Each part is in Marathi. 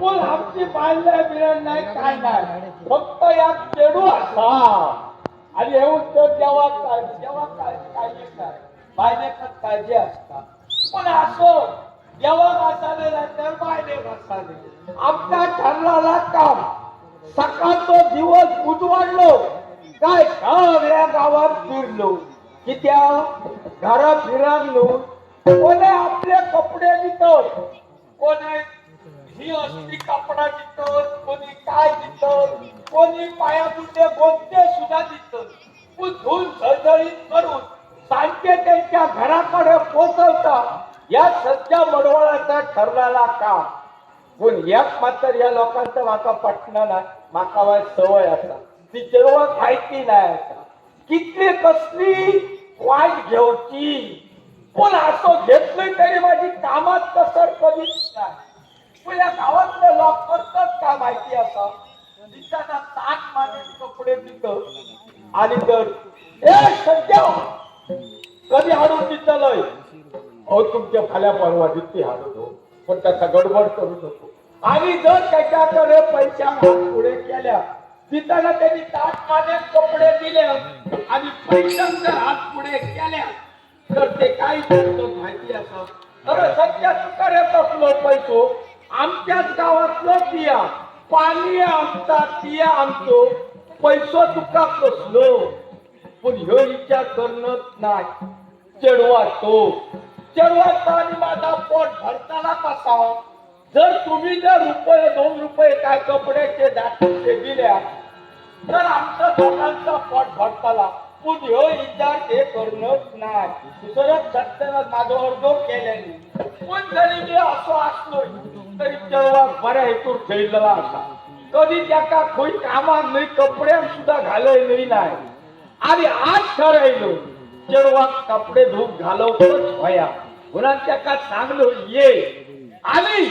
पण आमची बांधल्या बिरण नाही काय नाही फक्त या चेडू असा आणि जेव्हा काय जेव्हा काय काळजी काय बायलेकच काळजी असतात पण असो जेव्हा मसाले तर बायले मसाले आमचा ठरलेला काम. सकाळचा दिवस उजवाडलो. काय सगळ्या गावात फिरलो. की त्या घरात फिरलो कोणी आपले कपडे देतात कोणी ही असली कपडा दिसत कोणी काय दिसत कोणी पायापुढे बोलते सुद्धा दिसत. पण झळझळीत करून सांगते त्यांच्या घराकडे पोचवता या सध्या मडवळाचा ठरलेला काम. पण एक मात्र या लोकांचं माका पटणं ना माका वाय सवय असा. ती जेव्हा माहिती नाही असा. कितली कसली वाईट घेवची पण असं घेतलं तरी माझी कामात कसर कधीच नाही. या गावातले लोक काय माहिती असा दिसताना ताट माझे कपडे तिथं आणि तर ए सध्या कधी हाडून दिसलंय अहो तुमच्या फाल्या परवा दिसते हाडतो हो. पण त्याचा गडबड करू नको. आणि जर त्याच्याकडे पैशा पुढे केल्या तिथं त्यांनी ताट माझे कपडे दिले आणि पैशांचा हात पुढे केल्या तर ते काही माहिती असं तर सध्या तुकारे बसलो पैसो? आमच्याच गावातलं पिया पाणी आमचा पिया आमचो पैसो तुका कसलो? पण ह्यो विचार करणंच नाही. चेडवा तो. चढवाचा आणि माझा पोट भरताना कसा जर तुम्ही जर रुपये दोन रुपये काय कपड्याचे दाखवते दिल्या तर आमच्या दोघांचा पोट भरताला. पण ह्यो विचार ते करणंच नाही. दुसरं सत्यनाथ माझ्यावर अर्ज केल्याने. पण जरी मी असो असलो तरी चढवा बऱ्या हेतूर खेळलेला असा. कधी त्याका खोई कामात नाही कपडे सुद्धा घालय नाही. आणि आज ठरायलो जेव्हा कपडे धूप घालवतोच व्हाया पुन्हा त्याका चांगलं ये. आणि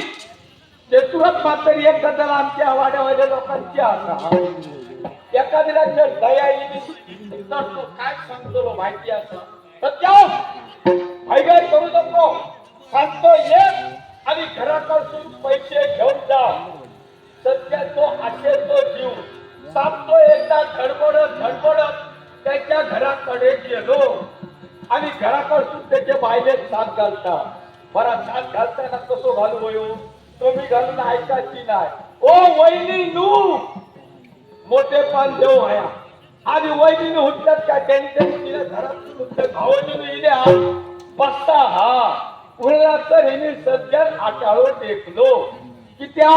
ते तुरंत मात्र एक गदल आमच्या वाड्यावाड्या लोकांची असा एखाद्याला जर दया येईल तर तो काय सांगतो माहिती असं तर त्या करू नको. सांगतो ये आणि घराकडून पैसे घेऊन जा. सध्या तो आशेतो जीव. सांगतो एकदा धडपडत धडपडत त्याच्या घराकडे गेलो. आणि घराकडून त्याचे बायले साथ घालता. बरा साथ घालताना कसो घालू वयो? तुम्ही घालून ऐकायची नाही? ओ वहिनी नू! मोठे पान देऊ हया आणि वहिनीने हुटल्यात का त्यांच्या घरातून भावनी इल्या बसता हा. उरला तर हिने सध्या आटाळो टेकलो. की त्या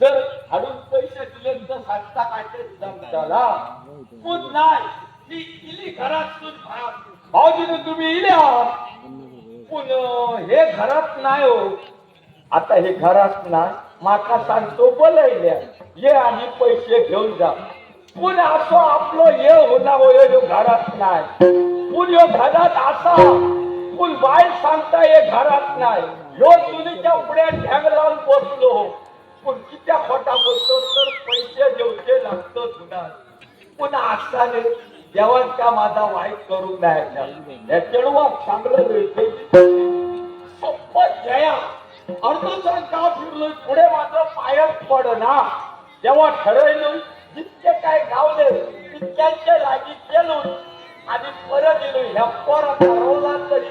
जर हाडून पैसे दिले तर सांगता काय जमताला नाही? ती इली घरात भाऊजीने तुम्ही इल्या पण हे घरात नाही हो. आता हे घरात ना माका सांगतो बोलायल्या ये आणि पैसे घेऊन जा. पुन असो आपलो ये होना हो, हो घरात नाही. पुन यो घरात असा. पुन बाय सांगता ये घरात नाही. ह्यो चुलीच्या पुढे ढॅंग लावून बसलो. पण खोटा बसतो तर पैसे देऊचे लागतो तुला पुन्हा असताना देवांचा माझा वाईट करू नाही या चांगलं मिळते. सोपत जया. अर्धचा का फिरलोय पुढे माझं पायच पडना. जेव्हा ठरवलं जितके काय गावले तितक्यांच्या लागी केलो. आणि परत येलो ह्या परत हरवला तरी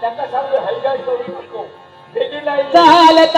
त्यांना सांगतो हलगा करू नको चालत